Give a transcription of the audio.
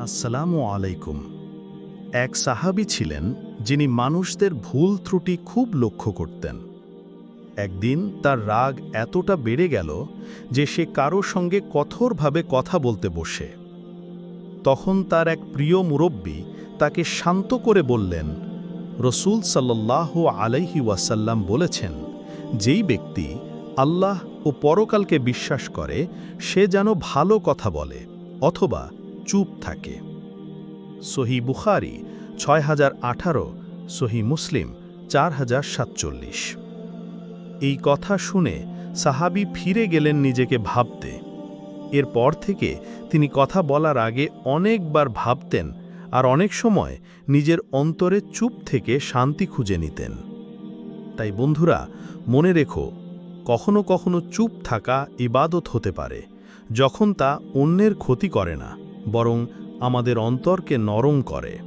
আসসালামু আলাইকুম। এক সাহাবী ছিলেন যিনি মানুষদের ভুল ত্রুটি খুব লক্ষ্য করতেন। একদিন তার রাগ এতটা বেড়ে গেল যে সে কারও সঙ্গে কঠোরভাবে কথা বলতে বসে। তখন তার এক প্রিয় মুরব্বী তাকে শান্ত করে বললেন, রসুল সাল্লাহ আলাইহি ওয়াসাল্লাম বলেছেন, যেই ব্যক্তি আল্লাহ ও পরকালকে বিশ্বাস করে, সে যেন ভালো কথা বলে, অথবা চুপ থাকে। সহি বুখারি ছয় হাজার আঠারো, সহি মুসলিম চার হাজার সাতচল্লিশ। এই কথা শুনে সাহাবি ফিরে গেলেন নিজেকে ভাবতে। এরপর থেকে তিনি কথা বলার আগে অনেকবার ভাবতেন আর অনেক সময় নিজের অন্তরে চুপ থেকে শান্তি খুঁজে নিতেন। তাই বন্ধুরা, মনে রেখো, কখনো কখনো চুপ থাকা ইবাদত হতে পারে, যখন তা অন্যের ক্ষতি করে না। বরং আমাদের অন্তরকে নরম করে।